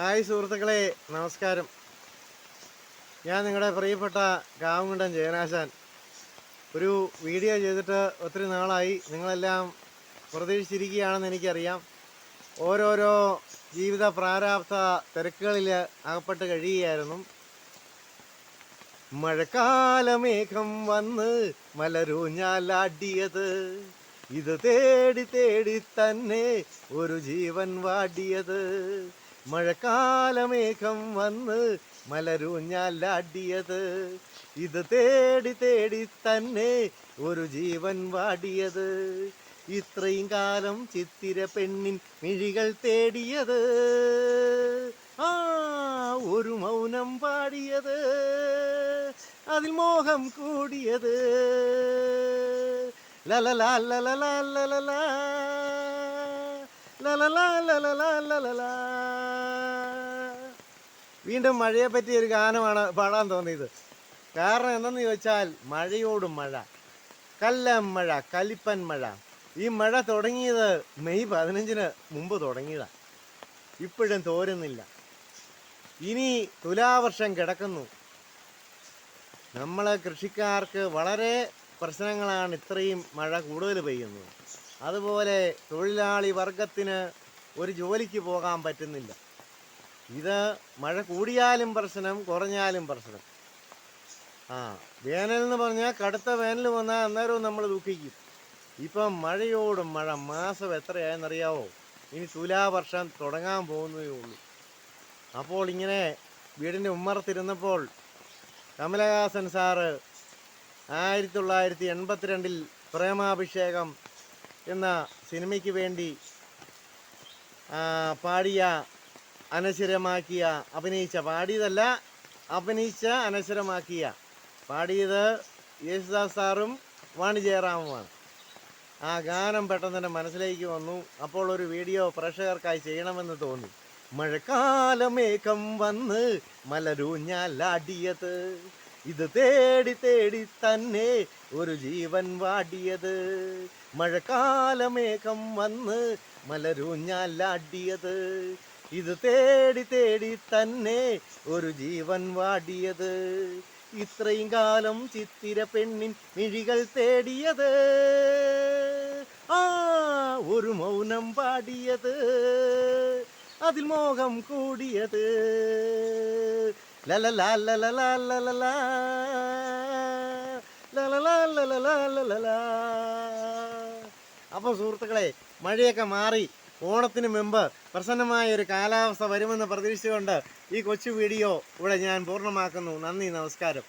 Hi സുഹൃത്തുക്കളെ നമസ്കാരം. ഞാൻ നിങ്ങളുടെ പ്രിയപ്പെട്ട കാവുകുണ്ടൻ ജയനാശാൻ. ഒരു വീഡിയോ ചെയ്തിട്ട് ഒത്തിരി നാളായി. നിങ്ങളെല്ലാം പ്രതീക്ഷിച്ചിരിക്കുകയാണെന്ന് എനിക്കറിയാം. ഓരോരോ ജീവിത പ്രാരാബ്ധ തിരക്കുകളിൽ അകപ്പെട്ട് കഴിയുകയായിരുന്നു. മഴക്കാലമേഘം വന്ന് മലരൂഞ്ഞാലാടിയത്. ഇത് തേടി തേടി തന്നെ ഒരു ജീവൻ വാടിയത്. മഴക്കാലമേഘം വന്ന് മലരൂഞ്ഞാലാടിയത് ഇത് തേടി തേടി തന്നെ ഒരു ജീവൻ വാടിയത് ഇത്രയും കാലം ചിത്തിര പെണ്ണിൻ മിഴികൾ തേടിയത് ആ ഒരു മൗനം പാടിയത് അതിൽ മോഹം കൂടിയത് ലലലാ ലലലാ ലലലാ ലലലാ ലലലാ ലലലാ വീണ്ടും മഴയെ പറ്റി ഒരു ഗാനമാണ് പാടാൻ തോന്നിയത്. കാരണം എന്തെന്ന് ചോദിച്ചാൽ മഴയോട് മഴ കല്ലം മഴ കലിപ്പൻ മഴ. ഈ മഴ തുടങ്ങിയത് മെയ് പതിനഞ്ചിന് മുമ്പ് തുടങ്ങിയതാണ് ഇപ്പോഴും തോരുന്നില്ല. ഇനി തുലാവർഷം കിടക്കുന്നു. നമ്മൾ കൃഷിക്കാർക്ക് വളരെ പ്രശ്നങ്ങളാണ് ഇത്രയും മഴ കൂടുതൽ പെയ്യുന്നത്. അതുപോലെ തൊഴിലാളി വർഗത്തിന് ഒരു ജോലിക്ക് പോകാൻ പറ്റുന്നില്ല. ഇത് മഴ കൂടിയാലും പ്രശ്നം കുറഞ്ഞാലും പ്രശ്നം. ആ വേനൽ എന്ന് പറഞ്ഞാൽ കടുത്ത വേനൽ വന്നാൽ അന്നേരവും നമ്മൾ ദുഃഖിക്കും. ഇപ്പം മഴയോടും മഴ മാസം എത്രയായെന്നറിയാവോ? ഇനി തുലാവർഷം തുടങ്ങാൻ പോകുന്നതേ ഉള്ളൂ. അപ്പോൾ ഇങ്ങനെ വീടിന്റെ ഉമ്മറത്തിരുന്നപ്പോൾ കമലഹാസൻ സാറ് ആയിരത്തി തൊള്ളായിരത്തി എൺപത്തിരണ്ടിൽ പ്രേമാഭിഷേകം എന്ന സിനിമയ്ക്ക് വേണ്ടി പാടിയ അനശ്വരമാക്കിയ അഭിനയിച്ച പാടിയതല്ല അഭിനയിച്ച അനശ്വരമാക്കിയ. പാടിയത് യേശുദാസ് സാറും വാണി ജയറാമുമാണ് ആ ഗാനം പെട്ടെന്ന് എന്റെ മനസ്സിലേക്ക് വന്നു. അപ്പോൾ ഒരു വീഡിയോ പ്രേക്ഷകർക്കായി ചെയ്യണമെന്ന് തോന്നി. മഴക്കാലമേഘം വന്ന് മലരൂഞ്ഞാലാടിയത്. ഇത് തേടി തേടി തന്നെ ഒരു ജീവൻ വാടിയത്. മഴക്കാലമേഘം വന്ന് മലരൂഞ്ഞാലാടിയത്. ഇത് തേടി തേടി തന്നെ ഒരു ജീവൻ വാടിയത് ഇത്രയും കാലം ചിത്തിര പെണ്ണിൻ മിഴികൾ തേടിയത് ആ ഒരു മൗനം പാടിയത് അതിൽ മോഹം കൂടിയത് അപ്പൊ സുഹൃത്തുക്കളെ മഴയൊക്കെ മാറി ഓണത്തിന് മുമ്പ് പ്രസന്നമായ ഒരു കാലാവസ്ഥ വരുമെന്ന് പ്രതീക്ഷിച്ചുകൊണ്ട് ഈ കൊച്ചു വീഡിയോ ഇവിടെ ഞാൻ പൂർണമാക്കുന്നു. നന്ദി നമസ്കാരം.